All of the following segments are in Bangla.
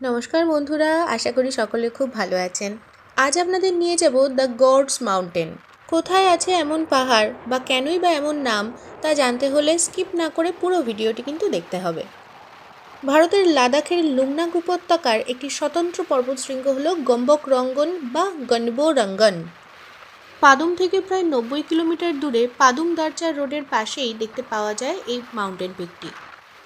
নমস্কার বন্ধুরা, আশা করি সকলে খুব ভালো আছেন। আজ আপনাদের নিয়ে যাব দ্য গডস মাউন্টেন। কোথায় আছে এমন পাহাড় বা কেনই বা এমন নাম তা জানতে হলে স্কিপ না করে পুরো ভিডিওটি কিন্তু দেখতে হবে। ভারতের লাদাখের লুংনাক উপত্যকার একটি স্বতন্ত্র পর্বতশৃঙ্গ হল গম্বক রঙ্গন বা গনবো রঙ্গন। পাদুম থেকে প্রায় নব্বই কিলোমিটার দূরে পাদুম দারচা রোডের পাশেই দেখতে পাওয়া যায় এই মাউন্টেন পিকটি।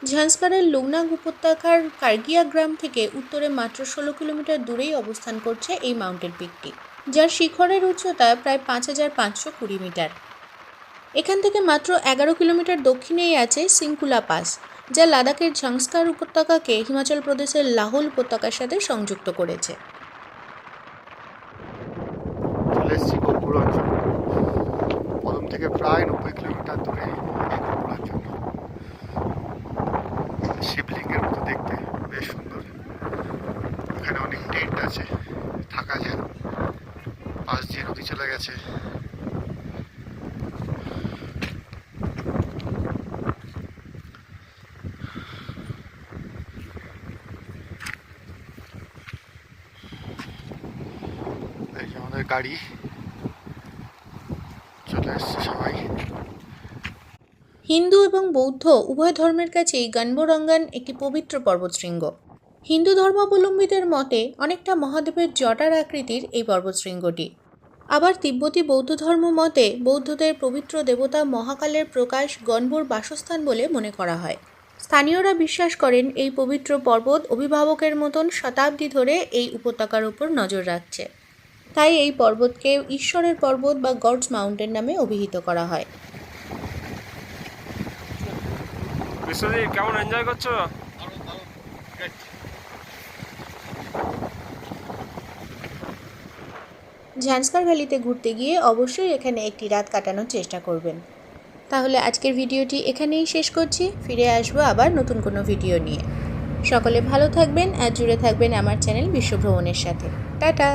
ঝাঁসপাড়ের লুংনাং উপত্যকার কার্গিয়া গ্রাম থেকে উত্তরে মাত্র ষোলো কিলোমিটার দূরেই অবস্থান করছে এই মাউন্টেন পিকটি, যার শিখরের উচ্চতা প্রায় পাঁচ হাজার পাঁচশো কুড়ি মিটার। এখান থেকে মাত্র এগারো কিলোমিটার দক্ষিণেই আছে সিংকুলা পাস, যা লাদাখের ঝাংস্কার উপত্যকাকে হিমাচল প্রদেশের লাহুল উপত্যকার সাথে সংযুক্ত করেছে। থেকে প্রায় নব্বই কিলোমিটার দূরে এই শিবলিঙ্গের মতো দেখতে। বেশ সুন্দর। এখানে অনেক টেন্ট আছে। থাকা যায়। পাশ দিয়ে নদী চলে গেছে। আমাদের গাড়ি। চলে এসছে সবাই। হিন্দু এবং বৌদ্ধ উভয় ধর্মের কাছেই গণবরঙ্গান একটি পবিত্র পর্বতশৃঙ্গ। হিন্দু ধর্মাবলম্বীদের মতে অনেকটা মহাদেবের জটার আকৃতির এই পর্বতশৃঙ্গটি। আবার তিব্বতী বৌদ্ধ ধর্ম মতে বৌদ্ধদের পবিত্র দেবতা মহাকালের প্রকাশ গণবর বাসস্থান বলে মনে করা হয়। স্থানীয়রা বিশ্বাস করেন এই পবিত্র পর্বত অভিভাবকের মতন শতাব্দী ধরে এই উপত্যকার উপর নজর রাখছে। তাই এই পর্বতকে ঈশ্বরের পর্বত বা গডস মাউন্টেন নামে অভিহিত করা হয়। বিশ্বজিৎ, কেমন এনজয় করছ? ঝান্সকার ভ্যালিতে ঘুরতে গিয়ে অবশ্যই এখানে একটি রাত কাটানোর চেষ্টা করবেন। তাহলে আজকের ভিডিওটি এখানেই শেষ করছি। ফিরে আসব আবার নতুন কোনো ভিডিও নিয়ে। সকলে ভালো থাকবেন, আর জুড়ে থাকবেন আমার চ্যানেল বিশ্বভ্রমণের সাথে। টাটা!